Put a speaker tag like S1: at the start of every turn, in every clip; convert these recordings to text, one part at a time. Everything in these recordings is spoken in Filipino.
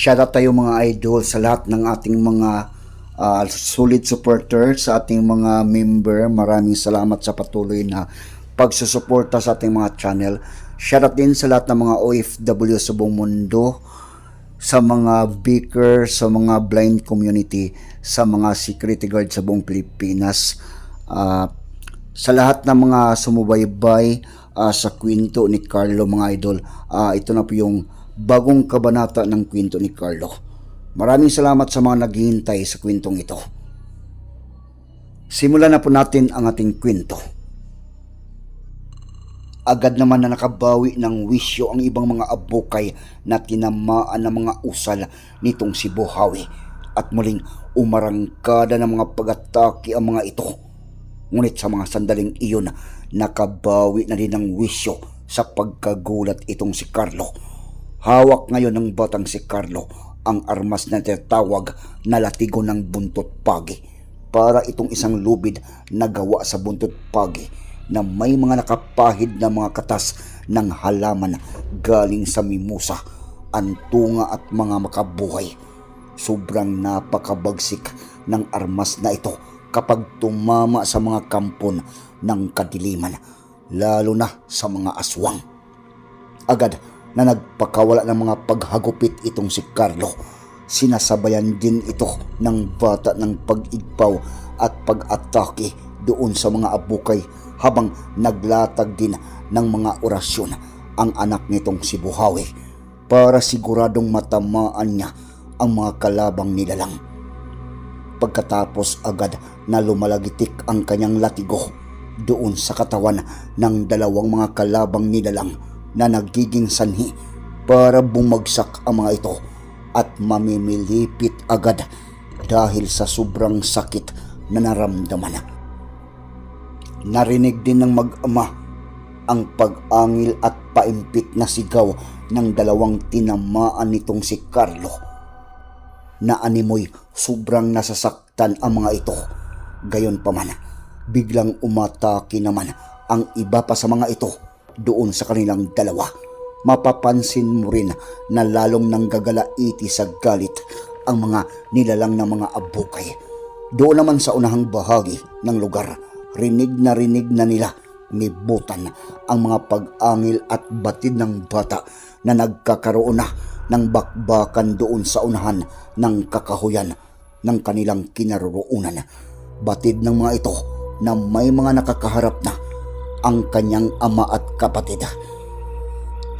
S1: Shoutout tayo mga idol sa lahat ng ating mga ah, solid supporters, sa ating mga member. Maraming salamat sa patuloy na pagsusuporta sa ating mga channel. Shoutout din sa lahat ng mga OFW sa buong mundo, sa mga beaker, sa mga blind community, sa mga security guard sa buong Pilipinas. Ah, sa lahat ng mga sumubaybay ah, sa kwento ni Carlo mga idol, ah, ito na po yung bagong kabanata ng kwento ni Carlo. Maraming salamat sa mga naghihintay sa kwentong ito. Simulan na po natin ang ating kwento. Agad naman na nakabawi ng wisyo ang ibang mga abukay na tinamaan ng mga usal nitong si Buhawi at muling umarangkada ng mga pag-atake ang mga ito. Ngunit sa mga sandaling iyon, nakabawi na din ng wisyo sa pagkagulat itong si Carlo. Hawak ngayon ng batang si Carlo ang armas na tinatawag na latigo ng buntot pagi para itong isang lubid na gawa sa buntot pagi na may mga nakapahid na mga katas ng halaman galing sa mimusa, antunga at mga makabuhay. Sobrang napakabagsik ng armas na ito kapag tumama sa mga kampon ng kadiliman, lalo na sa mga aswang. Agad na nagpakawala ng mga paghagupit itong si Carlo. Sinasabayan din ito ng bata ng pag-igpaw at pag-atake doon sa mga abukay habang naglatag din ng mga orasyon ang anak nitong si Buhawi para siguradong matamaan niya ang mga kalabang nilalang. Pagkatapos agad na lumalagitik ang kanyang latigo doon sa katawan ng dalawang mga kalabang nilalang na nagiging sanhi para bumagsak ang mga ito at mamimilipit agad dahil sa sobrang sakit na naramdaman. Narinig din ng mag-ama ang pag-angil at paimpit na sigaw ng dalawang tinamaan nitong si Carlo na animoy sobrang nasasaktan ang mga ito. Gayon pa man, biglang umatake naman ang iba pa sa mga ito doon sa kanilang dalawa. Mapapansin mo rin na lalong nanggagalaiti sa galit ang mga nilalang ng mga abukay. Doon naman sa unahang bahagi ng lugar, rinig na rinig na nila ni Butan ang mga pag-angil at batid ng bata na nagkakaroon na ng bakbakan doon sa unahan ng kakahuyan ng kanilang kinaroroonan. Batid ng mga ito na may mga nakakaharap na ang kanyang ama at kapatid.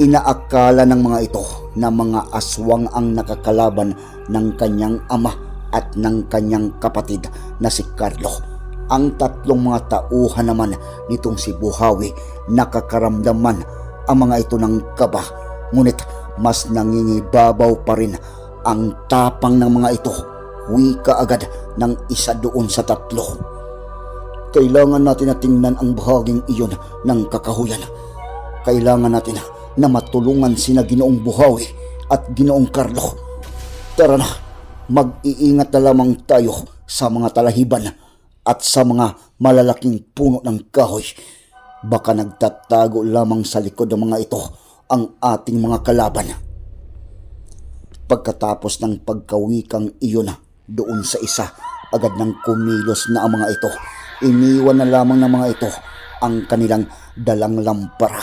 S1: Inaakala ng mga ito na mga aswang ang nakakalaban ng kanyang ama at ng kanyang kapatid na si Carlo. Ang tatlong mga tauhan naman nitong si Buhawi nakakaramdaman ang mga ito ng kaba. Ngunit mas nangingibabaw pa rin ang tapang ng mga ito. Wika agad ng isa doon sa tatlo. Kailangan natin na tingnan ang bahaging iyon ng kakahuyan. Kailangan natin na matulungan sina Ginoong Buhawi at Ginoong Carlo. Tara na, mag-iingat na lamang tayo sa mga talahiban at sa mga malalaking puno ng kahoy. Baka nagtatago lamang sa likod ng mga ito ang ating mga kalaban. Pagkatapos ng pagkawikang iyon doon sa isa, agad nang kumilos na ang mga ito iniwan na lamang ng mga ito ang kanilang dalang lampara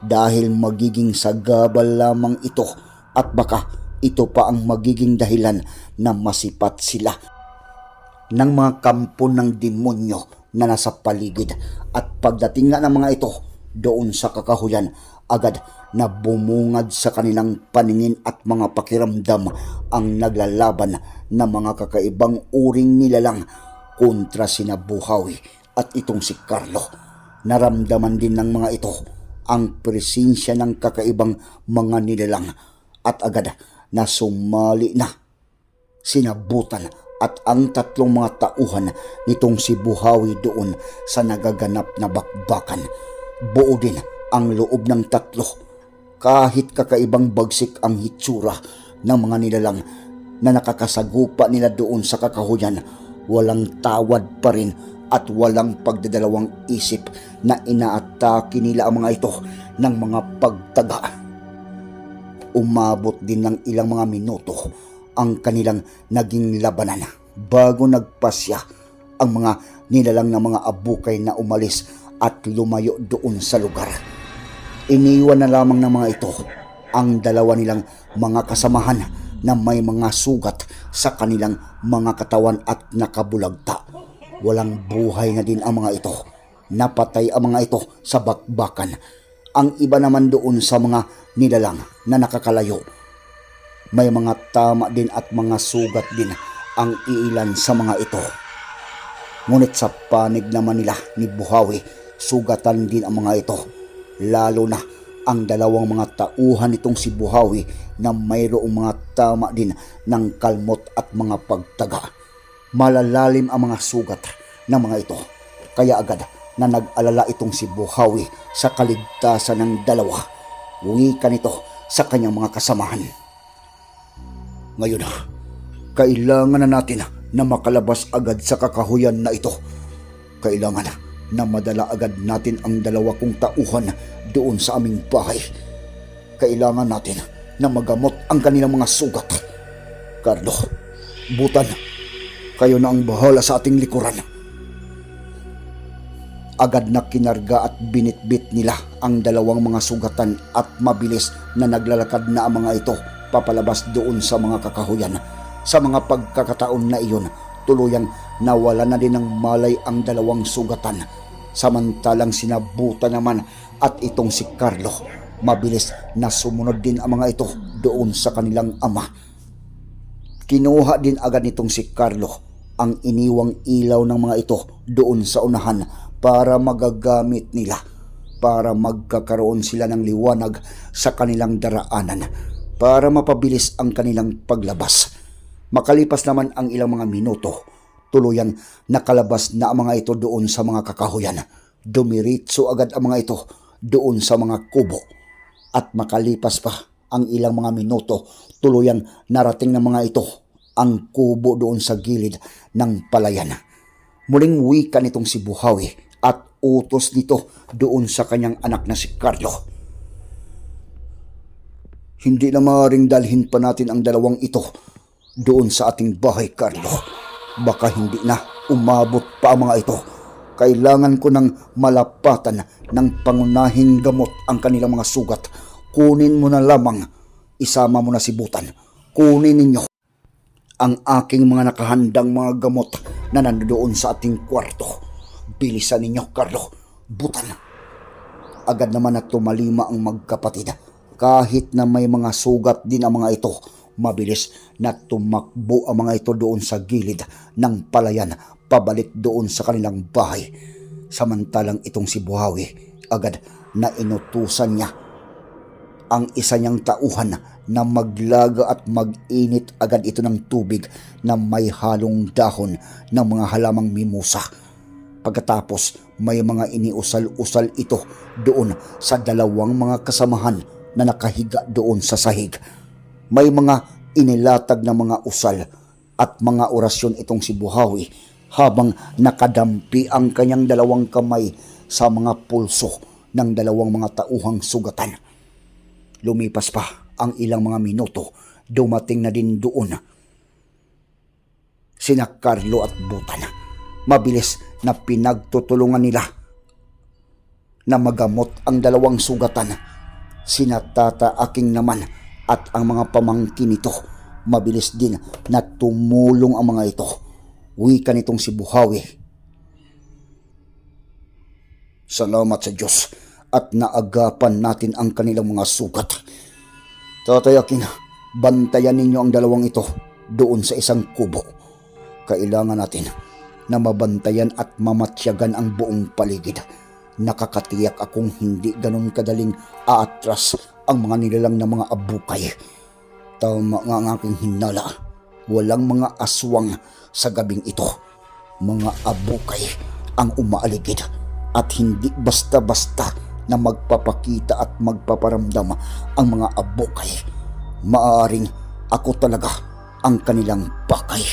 S1: dahil magiging sagabal lamang ito at baka ito pa ang magiging dahilan na masipat sila ng mga kampo ng demonyo na nasa paligid. At pagdating nga ng mga ito doon sa kakahuyan agad na bumungad sa kanilang paningin at mga pakiramdam ang naglalaban na mga kakaibang uring nilalang kontra sina Buhawi at itong si Carlo. Naramdaman din ng mga ito ang presensya ng kakaibang mga nilalang at agad na sumali na sinabutan at ang tatlong mga tauhan nitong si Buhawi doon sa nagaganap na bakbakan. Buo din ang loob ng tatlo kahit kakaibang bagsik ang hitsura ng mga nilalang na nakakasagupa nila doon sa kakahuyan walang tawad pa rin at walang pagdadalawang isip na inaatake nila ang mga ito ng mga pagtaga. umabot din ng ilang mga minuto ang kanilang naging labanan bago nagpasya ang mga nilalang na mga abukay na umalis at lumayo doon sa lugar. Iniwan na lamang ng mga ito ang dalawa nilang mga kasamahan na may mga sugat sa kanilang mga katawan at nakabulagta. Walang buhay na din ang mga ito. Napatay ang mga ito sa bakbakan. Ang iba naman doon sa mga nilalang na nakakalayo. May mga tama din at mga sugat din ang iilan sa mga ito. Ngunit sa panig naman nila ni Buhawi, sugatan din ang mga ito. Lalo na ang dalawang mga tauhan nitong si Buhawi na mayroong mga tama din ng kalmot at mga pagtaga. Malalalim ang mga sugat ng mga ito. Kaya agad na nag-alala itong si Buhawi sa kaligtasan ng dalawa. Wika nito sa kanyang mga kasamahan. Ngayon, kailangan na natin na makalabas agad sa kakahuyan na ito. Kailangan na madala agad natin ang dalawa kong tauhan doon sa aming bahay. Kailangan natin na magamot ang kanilang mga sugat. Carlo, Butan, kayo na ang bahala sa ating likuran. Agad na kinarga at binitbit nila ang dalawang mga sugatan at mabilis na naglalakad na ang mga ito papalabas doon sa mga kakahuyan. Sa mga pagkakataon na iyon, tuluyang nawala na din ng malay ang dalawang sugatan. Samantalang sinabuta naman at itong si Carlo, mabilis na sumunod din ang mga ito doon sa kanilang ama. Kinuha din agad nitong si Carlo ang iniwang ilaw ng mga ito doon sa unahan para magagamit nila para magkakaroon sila ng liwanag sa kanilang daraanan para mapabilis ang kanilang paglabas. Makalipas naman ang ilang mga minuto, tuluyang nakalabas na ang mga ito doon sa mga kakahuyan. Dumiritso agad ang mga ito doon sa mga kubo. At makalipas pa ang ilang mga minuto, tuluyang narating ng mga ito ang kubo doon sa gilid ng palayan. Muling wika nitong si Buhawi at utos nito doon sa kanyang anak na si Carlo. Hindi na maaaring dalhin pa natin ang dalawang ito doon sa ating bahay, Carlo. Baka hindi na umabot pa ang mga ito. Kailangan ko ng malapatan ng pangunahing gamot ang kanilang mga sugat. Kunin mo na lamang. Isama mo na si Butan. Kunin ninyo ang aking mga nakahandang mga gamot na nandoon sa ating kwarto. Bilisan ninyo, Carlo. Butan. Agad naman na tumalima ang magkapatid kahit na may mga sugat din ang mga ito, mabilis na tumakbo ang mga ito doon sa gilid ng palayan pabalik doon sa kanilang bahay. Samantalang itong si Buhawi, agad na inutusan niya ang isa niyang tauhan na maglaga at mag-init agad ito ng tubig na may halong dahon ng mga halamang mimusa. Pagkatapos may mga iniusal-usal ito doon sa dalawang mga kasamahan na nakahiga doon sa sahig. May mga inilatag na mga usal at mga orasyon itong si Buhawi habang nakadampi ang kanyang dalawang kamay sa mga pulso ng dalawang mga tauhang sugatan. Lumipas pa ang ilang mga minuto, dumating na din doon sina Carlo at Butan. Mabilis na pinagtutulungan nila na magamot ang dalawang sugatan sina Tata Aking naman at ang mga pamangkin nito. Mabilis din na tumulong ang mga ito. Wika nitong si Buhawi. Salamat sa Diyos at naagapan natin ang kanilang mga sugat. Tatay Aking, bantayan ninyo ang dalawang ito doon sa isang kubo. Kailangan natin na mabantayan at mamatsyagan ang buong paligid nakakatiyak akong hindi ganun kadaling aatras ang mga nilalang na mga abukay. Tama nga ang aking hinala. Walang mga aswang sa gabing ito. Mga abukay ang umaaligid at hindi basta-basta na magpapakita at magpaparamdam ang mga abukay. Maaring ako talaga ang kanilang bakay.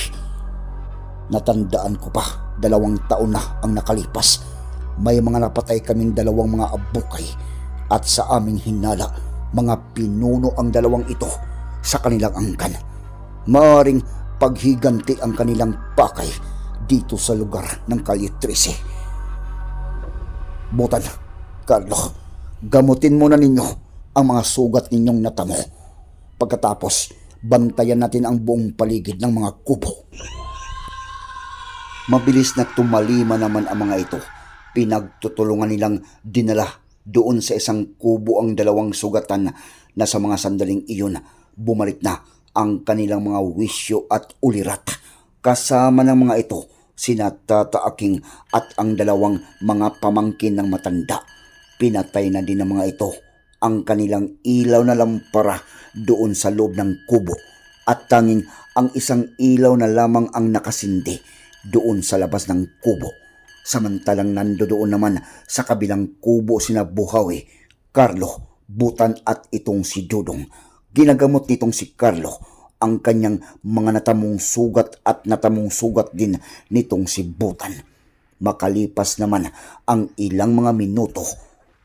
S1: Natandaan ko pa, dalawang taon na ang nakalipas may mga napatay kaming dalawang mga abukay at sa aming hinala mga pinuno ang dalawang ito sa kanilang angkan. Maaring paghiganti ang kanilang pakay dito sa lugar ng 13. Butan, Carlo, gamutin muna ninyo ang mga sugat ninyong natamo. Pagkatapos, bantayan natin ang buong paligid ng mga kubo. Mabilis na tumalima naman ang mga ito. Pinagtutulungan nilang dinala doon sa isang kubo ang dalawang sugatan na sa mga sandaling iyon bumalik na ang kanilang mga wisyo at ulirat. Kasama ng mga ito sina Tata Aking at ang dalawang mga pamangkin ng matanda. Pinatay na din ng mga ito ang kanilang ilaw na lampara doon sa loob ng kubo at tanging ang isang ilaw na lamang ang nakasindi doon sa labas ng kubo. Samantalang nandoon naman sa kabilang kubo sina Buhawi, Carlo, Butan at itong si Dudong. Ginagamot nitong si Carlo ang kanyang mga natamong sugat at natamong sugat din nitong si Butan. Makalipas naman ang ilang mga minuto,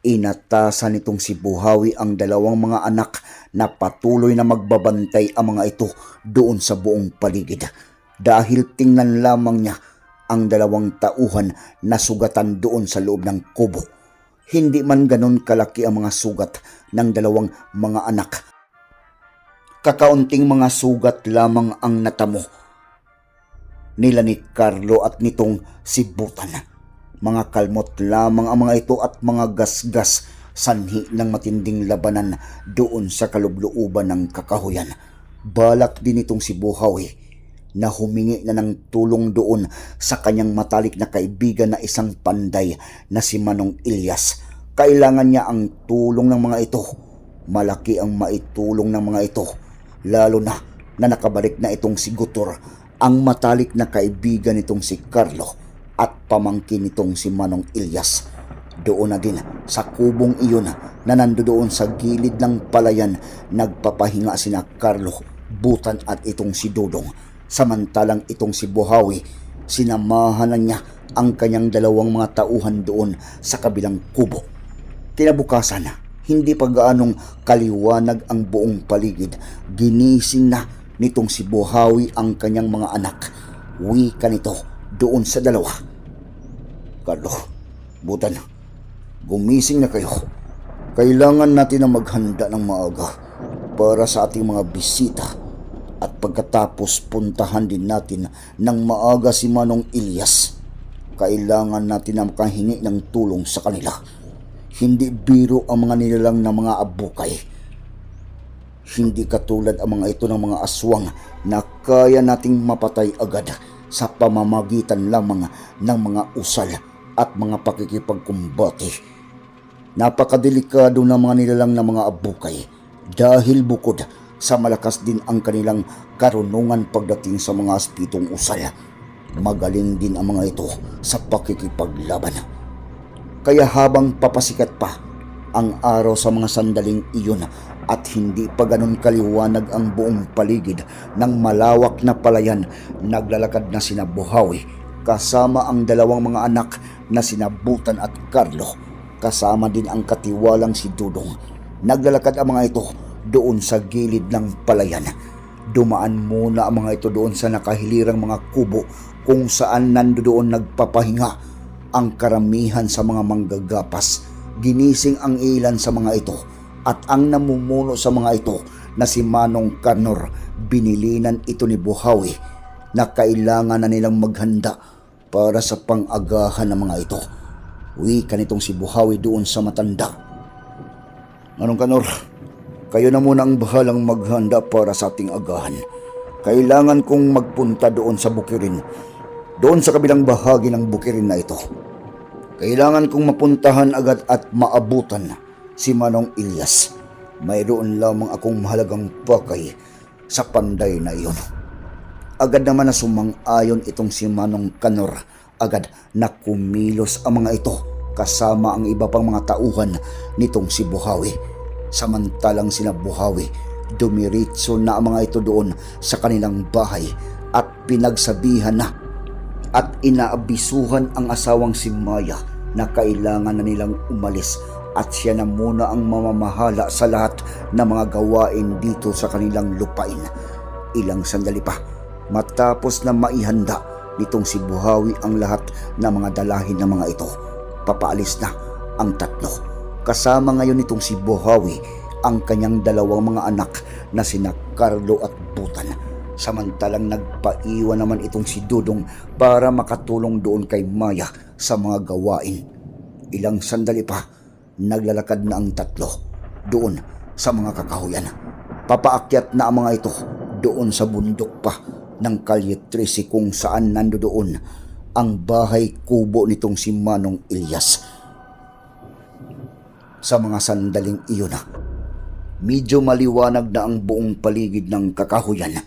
S1: inatasan nitong si Buhawi ang dalawang mga anak na patuloy na magbabantay ang mga ito doon sa buong paligid. Dahil tingnan lamang niya ang dalawang tauhan na sugatan doon sa loob ng kubo. Hindi man ganon kalaki ang mga sugat ng dalawang mga anak. Kakaunting mga sugat lamang ang natamo nila ni Carlo at nitong si Butan. Mga kalmot lamang ang mga ito at mga gasgas sanhi ng matinding labanan doon sa kalublooban ng kakahuyan. Balak din itong si Buhawi na humingi na ng tulong doon sa kanyang matalik na kaibigan na isang panday na si Manong Ilyas. Kailangan niya ang tulong ng mga ito. Malaki ang maitulong ng mga ito, lalo na na nakabalik na itong si Gutor, ang matalik na kaibigan nitong si Carlo at pamangkin nitong si Manong Ilyas. Doon na din sa kubong iyon na nandoon sa gilid ng palayan nagpapahinga sina Carlo, Butan at itong si Dodong. Samantalang itong si Buhawi, sinamahan na niya ang kanyang dalawang mga tauhan doon sa kabilang kubo. Kinabukasan, hindi pa gaanong kaliwanag ang buong paligid. Ginising na nitong si Buhawi ang kanyang mga anak. Wika nito doon sa dalawa. Carlo, Butan, gumising na kayo. Kailangan natin na maghanda ng maaga para sa ating mga bisita at pagkatapos puntahan din natin ng maaga si Manong Ilyas. Kailangan natin na makahingi ng tulong sa kanila. Hindi biro ang mga nilalang na mga abukay. Hindi katulad ang mga ito ng mga aswang na kaya nating mapatay agad sa pamamagitan lamang ng mga usal at mga pakikipagkumbati. Napakadelikado ng mga nilalang na mga abukay dahil bukod sa malakas din ang kanilang karunungan pagdating sa mga aspitong usal. Magaling din ang mga ito sa pakikipaglaban. Kaya habang papasikat pa ang araw sa mga sandaling iyon at hindi pa ganun kaliwanag ang buong paligid ng malawak na palayan, naglalakad na sina Buhawi kasama ang dalawang mga anak na sina Butan at Carlo kasama din ang katiwalang si Dudong. Naglalakad ang mga ito doon sa gilid ng palayan. Dumaan muna ang mga ito doon sa nakahilirang mga kubo kung saan nandoon nagpapahinga ang karamihan sa mga manggagapas. Ginising ang ilan sa mga ito at ang namumuno sa mga ito na si Manong Kanor binilinan ito ni Buhawi na kailangan na nilang maghanda para sa pang-agahan ng mga ito. Wika nitong si Buhawi doon sa matanda. Manong Kanor, kayo na muna ang bahalang maghanda para sa ating agahan. Kailangan kong magpunta doon sa bukirin. Doon sa kabilang bahagi ng bukirin na ito. Kailangan kong mapuntahan agad at maabutan si Manong Ilyas. Mayroon lamang akong mahalagang pakay sa panday na iyon. Agad naman na sumang-ayon itong si Manong Kanor. Agad na kumilos ang mga ito kasama ang iba pang mga tauhan nitong si Buhawi. Samantalang sina Buhawi, dumiritso na ang mga ito doon sa kanilang bahay at pinagsabihan na at inaabisuhan ang asawang si Maya na kailangan na nilang umalis at siya na muna ang mamamahala sa lahat ng mga gawain dito sa kanilang lupain. Ilang sandali pa, matapos na maihanda nitong si Buhawi ang lahat ng mga dalahin ng mga ito, papaalis na ang tatlo. Kasama ngayon nitong si Buhawi ang kanyang dalawang mga anak na sina Carlo at Butan. Samantalang nagpaiwan naman itong si Dudong para makatulong doon kay Maya sa mga gawain. Ilang sandali pa, naglalakad na ang tatlo doon sa mga kakahuyan. Papaakyat na ang mga ito doon sa bundok pa ng Kalye 13 kung saan nando doon ang bahay kubo nitong si Manong Ilyas. Sa mga sandaling iyon medyo maliwanag na ang buong paligid ng kakahuyan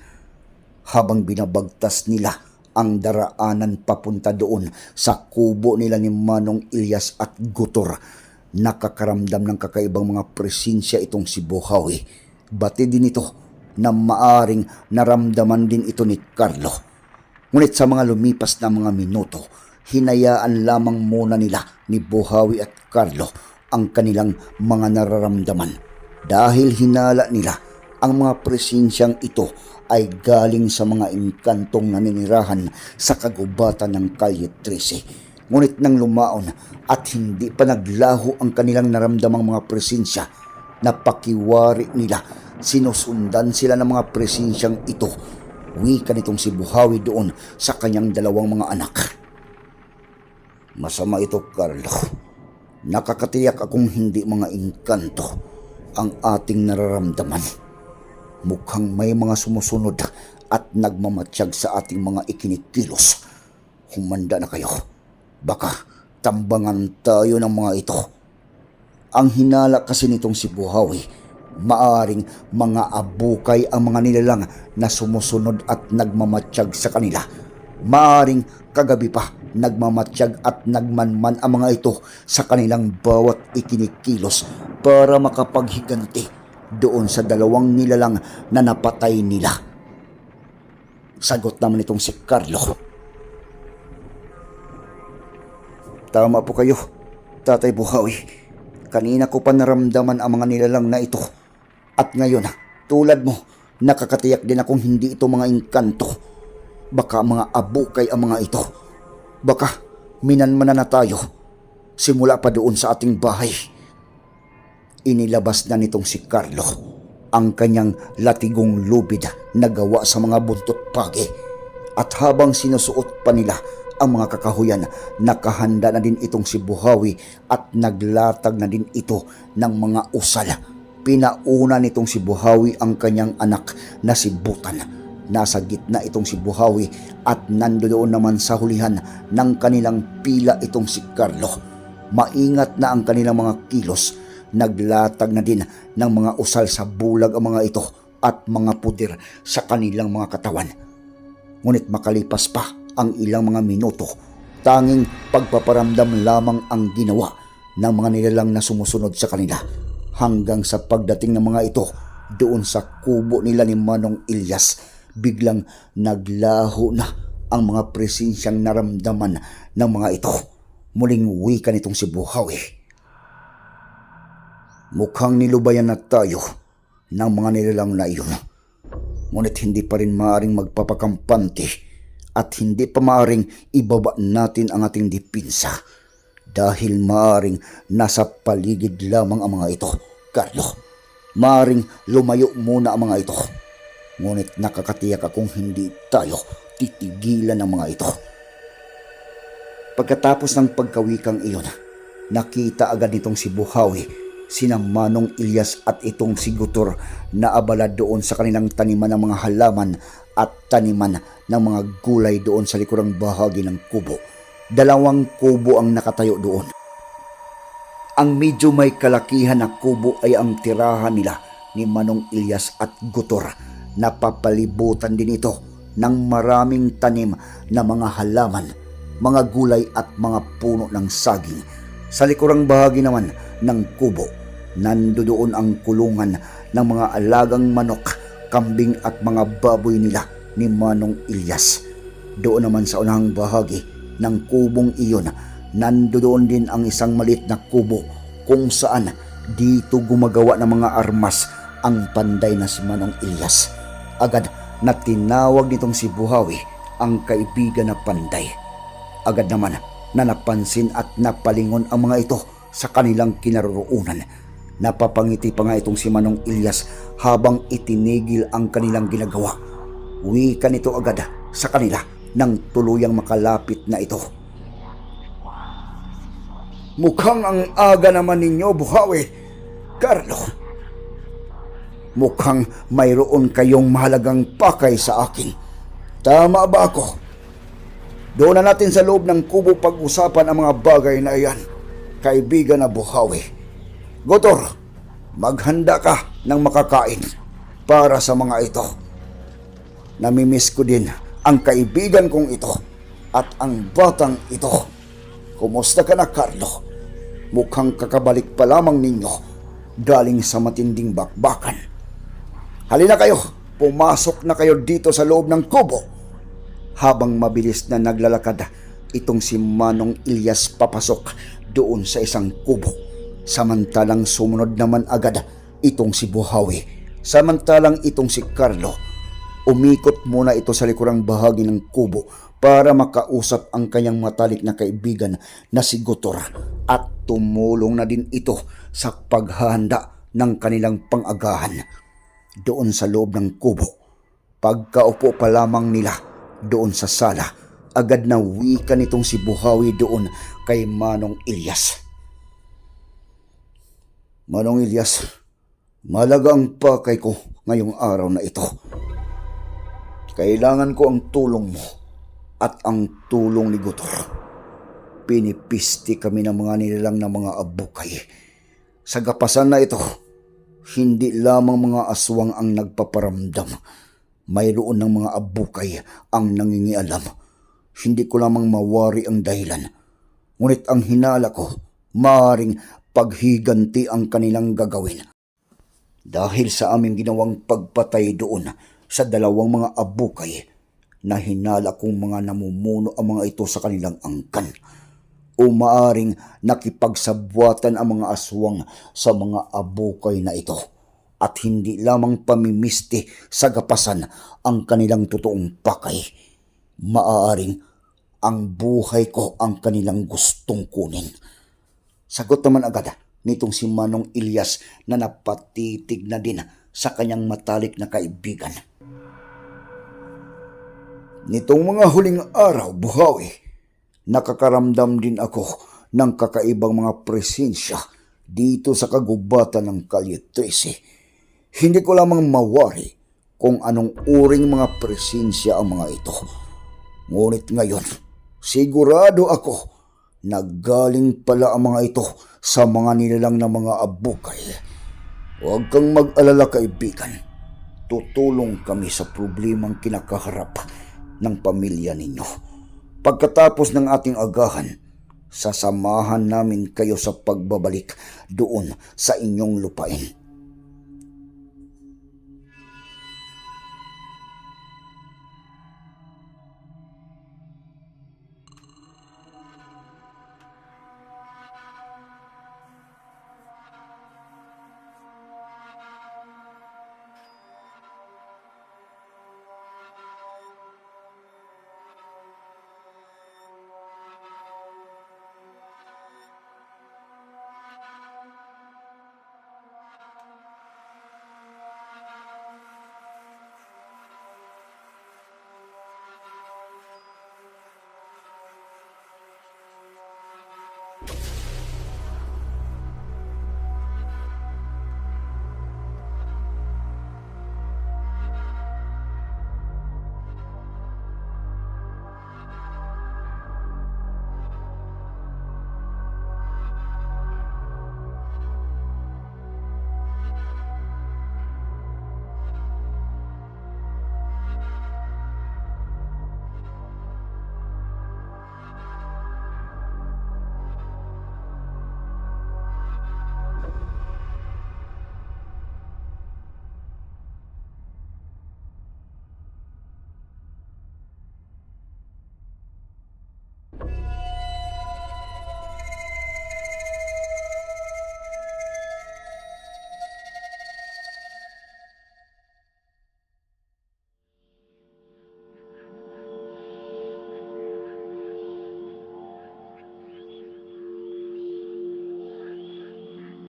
S1: habang binabagtas nila ang daraanan papunta doon sa kubo nila ni Manong Ilyas at Gutor. Nakakaramdam ng kakaibang mga presensya itong si Buhawi. Bati din ito na maaring naramdaman din ito ni Carlo. Ngunit sa mga lumipas na mga minuto, hinayaan lamang muna nila ni Buhawi at Carlo ang kanilang mga nararamdaman dahil hinala nila ang mga presensyang ito ay galing sa mga inkantong naninirahan sa kagubatan ng Kalye 13. Ngunit nang lumaon at hindi pa naglaho ang kanilang naramdamang mga presensya, napakiwari nila, sinusundan sila ng mga presensyang ito. Wika nitong si Buhawi doon sa kanyang dalawang mga anak. Masama ito, Carlo. Nakakatiyak akong hindi mga inkanto ang ating nararamdaman mukhang may mga sumusunod at nagmamatsyag sa ating mga ikinikilos. Humanda na kayo. Baka tambangan tayo ng mga ito. Ang hinala kasi nitong si Buhawi, maaring mga abukay ang mga nilalang na sumusunod at nagmamatsyag sa kanila. Maaring kagabi pa nagmamatsyag at nagmanman ang mga ito sa kanilang bawat ikinikilos para makapaghiganti doon sa dalawang nilalang na napatay nila. Sagot naman itong si Carlo. Tama po kayo, Tatay Buhawi. Kanina ko pa naramdaman ang mga nilalang na ito. At ngayon, tulad mo, nakakatiyak din akong hindi ito mga inkanto. Baka mga abukay ang mga ito. Baka minanmana na tayo. Simula pa doon sa ating bahay inilabas na nitong si Carlo ang kanyang latigong lubid na gawa sa mga buntot pagi. At habang sinusuot pa nila ang mga kakahuyan, nakahanda na din itong si Buhawi at naglatag na din ito ng mga usal. Pinauna nitong si Buhawi ang kanyang anak na si Butan. Nasa gitna itong si Buhawi at nandoon naman sa hulihan ng kanilang pila itong si Carlo. Maingat na ang kanilang mga kilos naglatag na din ng mga usal sa bulag ang mga ito at mga pudir sa kanilang mga katawan. Ngunit makalipas pa ang ilang mga minuto, tanging pagpaparamdam lamang ang ginawa ng mga nilalang na sumusunod sa kanila hanggang sa pagdating ng mga ito doon sa kubo nila ni Manong Ilyas biglang naglaho na ang mga presensyang naramdaman ng mga ito. Muling wika nitong si Buhawi. Mukhang nilubayan na tayo ng mga nilalang na iyon. Ngunit hindi pa rin maaring magpapakampante at hindi pa maaring ibaba natin ang ating dipinsa dahil maaring nasa paligid lamang ang mga ito, Carlo. Maaring lumayo muna ang mga ito. Ngunit nakakatiyak akong hindi tayo titigilan ng mga ito. Pagkatapos ng pagkawikang iyon, nakita agad nitong si Buhawi sina Manong Ilyas at itong si Gutor na abala doon sa kanilang taniman ng mga halaman at taniman ng mga gulay doon sa likurang bahagi ng kubo. Dalawang kubo ang nakatayo doon. Ang medyo may kalakihan na kubo ay ang tirahan nila ni Manong Ilyas at Gutor. Napapalibutan din ito ng maraming tanim na mga halaman, mga gulay at mga puno ng saging. Sa likurang bahagi naman ng kubo, nandoon ang kulungan ng mga alagang manok, kambing at mga baboy nila ni Manong Ilyas. Doon naman sa unang bahagi ng kubong iyon, nandoon din ang isang malit na kubo kung saan dito gumagawa ng mga armas ang panday na si Manong Ilyas. Agad na tinawag nitong si Buhawi ang kaibigan na panday. Agad naman na napansin at napalingon ang mga ito sa kanilang kinaroroonan. Napapangiti pa nga itong si Manong Ilyas habang itinigil ang kanilang ginagawa. Wika nito agad sa kanila nang tuluyang makalapit na ito. Mukhang ang aga naman ninyo, Buhawi. Carlo. Mukhang mayroon kayong mahalagang pakay sa akin. Tama ba ako? Doon na natin sa loob ng kubo pag-usapan ang mga bagay na iyan. Kaibigan na Buhawi. Gotor, maghanda ka ng makakain para sa mga ito. Namimiss ko din ang kaibigan kong ito at ang batang ito. Kumusta ka na, Carlo? Mukhang kakabalik pa lamang ninyo galing sa matinding bakbakan. Halina kayo, pumasok na kayo dito sa loob ng kubo. Habang mabilis na naglalakad, itong si Manong Ilyas papasok doon sa isang kubo. Samantalang sumunod naman agad itong si Buhawi. Samantalang itong si Carlo Umikot muna ito sa likurang bahagi ng kubo para makausap ang kanyang matalik na kaibigan na si Gotor at tumulong na din ito sa paghahanda ng kanilang pangagahan doon sa loob ng kubo. Pagkaupo pa lamang nila doon sa sala, agad na wika nitong si Buhawi doon kay Manong Ilyas. Manong Ilyas, malaga ang pakay ko ngayong araw na ito. Kailangan ko ang tulong mo at ang tulong ni Gutor. Pinipisti kami ng mga nilalang ng mga abukay. Sa gapasan na ito, hindi lamang mga aswang ang nagpaparamdam. Mayroon ng mga abukay ang nangingialam. Hindi ko lamang mawari ang dahilan. Ngunit ang hinala ko, maaaring paghiganti ang kanilang gagawin. Dahil sa aming ginawang pagpatay doon, sa dalawang mga abukay na hinala kong mga namumuno ang mga ito sa kanilang angkan. O maaring nakipagsabwatan ang mga aswang sa mga abukay na ito at hindi lamang pamimisti sa gapasan ang kanilang totoong pakay. Maaaring ang buhay ko ang kanilang gustong kunin. Sagot naman agad nitong si Manong Ilyas na napatitig na din sa kanyang matalik na kaibigan. Nitong mga huling araw, buhawi, nakakaramdam din ako ng kakaibang mga presensya dito sa kagubatan ng Kalye 13. Hindi ko lamang mawari kung anong uring mga presensya ang mga ito. Ngunit ngayon, sigurado ako naggaling pala ang mga ito sa mga nilalang na mga abukay. Huwag kang mag-alala kaibigan. Tutulong kami sa problemang kinakaharap ng pamilya ninyo. Pagkatapos ng ating agahan, sasamahan namin kayo sa pagbabalik doon sa inyong lupain.